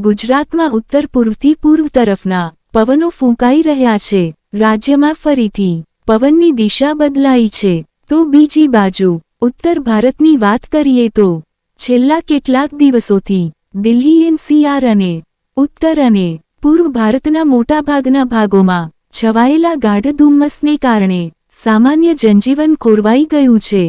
ગુજરાતમાં ઉત્તર પૂર્વથી પૂર્વ તરફના પવનો ફૂંકાઈ રહ્યા છે. રાજ્યમાં ફરીથી પવનની દિશા બદલાઈ છે. તો બીજી બાજુ, ઉત્તર ભારતની વાત કરીએ તો છેલ્લા કેટલાક દિવસોથી દિલ્હી એનસીઆર અને ઉત્તર અને પૂર્વ ભારતના મોટાભાગના ભાગોમાં છવાયેલા ગાઢ ધુમ્મસને કારણે સામાન્ય જનજીવન ખોરવાઈ ગયું છે.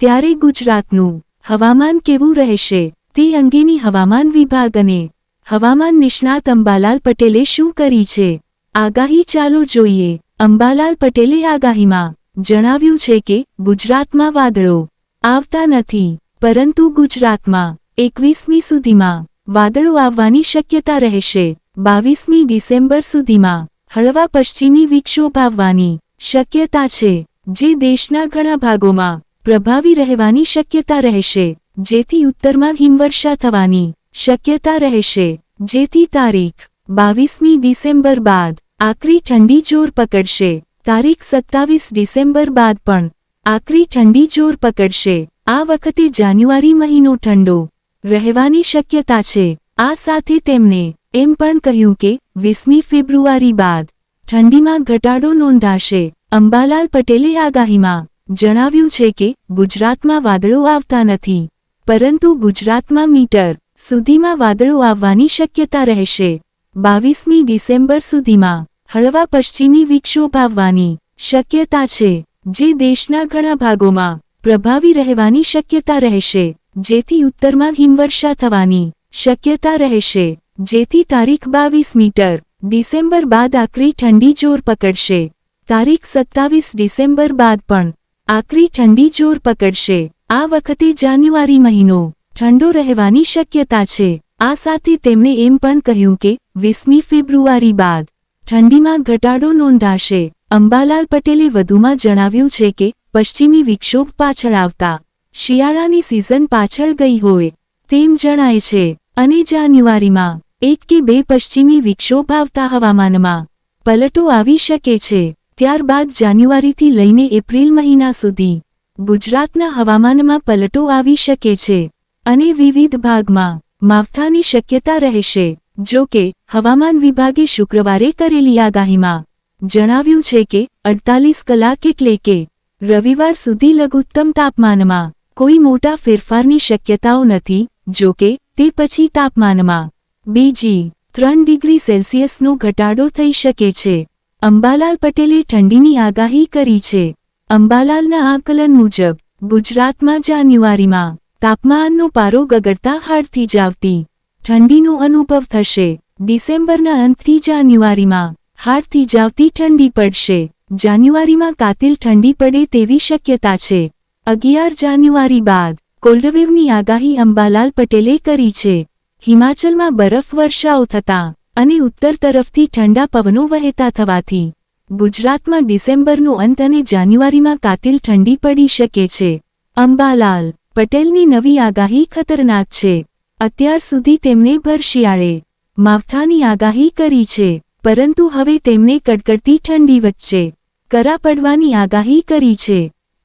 ત્યારે ગુજરાતનું હવામાન કેવું રહેશે તે અંગેની હવામાન વિભાગ અને હવામાન નિષ્ણાત અંબાલાલ પટેલે શું કરી છે? આગાહી ચાલો જોઈએ. અંબાલાલ પટેલે આગાહીમાં જણાવ્યું છે કે, ગુજરાતમાં વાદળો આવતા નથી, પરંતુ ગુજરાતમાં એકવીસમી સુધીમાં વાદળો આવવાની શક્યતા રહેશે. બાવીસમી ડિસેમ્બર સુધીમાં હળવા પશ્ચિમી વિક્ષોભ આવવાની શક્યતા છે, જે દેશના ઘણા ભાગોમાં પ્રભાવી રહેવાની શક્યતા રહેશે, જેથી ઉત્તરમાં હિમવર્ષા થવાની શક્યતા રહેશે. જેથી તારીખ, બાવીસમી ડિસેમ્બર બાદ, આકરી ઠંડી જોર પકડશે. તારીખ સત્તાવીસ ડિસેમ્બર બાદ પણ, આકરી ઠંડી જોર પકડશે. આ વખતે જાન્યુઆરી મહિનો ઠંડો રહેવાની શક્યતા છે. આ સાથે તેમણે એમ પણ કહ્યું કે, વીસમી ફેબ્રુઆરી બાદ ઠંડીમાં ઘટાડો નોંધાશે. અંબાલાલ પટેલે આગાહીમાં જણાવ્યું છે કે, ગુજરાતમાં વાદળો આવતા નથી. પરંતુ ગુજરાતમાં મીટર સુધીમાં વાદળો આવવાની શક્યતા રહેશે. બાવીસમી ડિસેમ્બર સુધીમાં હળવા પશ્ચિમી વિક્ષોભ આવવાની શક્યતા છે, જે દેશના ઘણા ભાગોમાં પ્રભાવી રહેવાની શક્યતા રહેશે, જેથી ઉત્તરમાં હિમવર્ષા થવાની શક્યતા રહેશે, જેથી તારીખ બાવીસ મીટર ડિસેમ્બર બાદ આકરી ઠંડી જોર પકડશે. તારીખ સત્તાવીસ ડિસેમ્બર બાદ પણ આકરી ઠંડી જોર પકડશે. આ વખતે જાન્યુઆરી મહિનો ઠંડો રહેવાની શક્યતા છે. આ સાથે તેમણે એમ પણ કહ્યું કે, વીસમી ફેબ્રુઆરી બાદ ઠંડીમાં ઘટાડો નોંધાશે. અંબાલાલ પટેલે વધુમાં જણાવ્યું છે કે, પશ્ચિમી વિક્ષોભ પાછળ આવતા શિયાળાની સિઝન પાછળ ગઈ હોય તેમ જણાય છે. અને જાન્યુઆરીમાં એક કે બે પશ્ચિમી વિક્ષોભ આવતા હવામાનમાં પલટો આવી શકે છે. ત્યારબાદ જાન્યુઆરીથી લઈને એપ્રિલ મહિના સુધી ગુજરાતના હવામાનમાં પલટો આવી શકે છે. અને વિવિધ ભાગમાં માવઠાની શક્યતા રહેશે. જો કે, હવામાન વિભાગે શુક્રવારે કરેલી આગાહીમાં જણાવ્યું છે કે અડતાલીસ કલાક એટલે કે રવિવાર સુધી લઘુત્તમ તાપમાનમાં કોઈ મોટા ફેરફારની શક્યતાઓ નથી. જો કે, તે પછી તાપમાનમાં બીજી ત્રણ ડિગ્રી સેલ્સિયસનો ઘટાડો થઈ શકે છે. અંબાલાલ પટેલે ઠંડીની આગાહી કરી છે. અંબાલાલના આકલન મુજબ ગુજરાતમાં જાન્યુઆરીમાં તાપમાનનો પારો ગગડતા હાડથી જાવતી ઠંડીનો અનુભવ થશે. ડિસેમ્બરના અંતથી જાન્યુઆરીમાં હાડથી જાવતી ઠંડી પડશે. જાન્યુઆરીમાં કાતિલ ઠંડી પડે તેવી શક્યતા છે. અગિયાર જાન્યુઆરી બાદ કોલ્ડવેવની આગાહી અંબાલાલ પટેલે કરી છે. હિમાચલમાં બરફ વર્ષાઓ થતાં અને ઉત્તર તરફથી ઠંડા પવનો વહેતા થવાથી ગુજરાતમાં ડિસેમ્બરનો અંત અને જાન્યુઆરીમાં કાતિલ ઠંડી પડી શકે છે. અંબાલાલ પટેલની નવી આગાહી ખતરનાક છે. અત્યાર સુધી તેમણે ભર શિયાળે માવઠાની આગાહી કરી છે, પરંતુ હવે તેમણે કડકડતી ઠંડી વચ્ચે કરા પડવાની આગાહી કરી છે.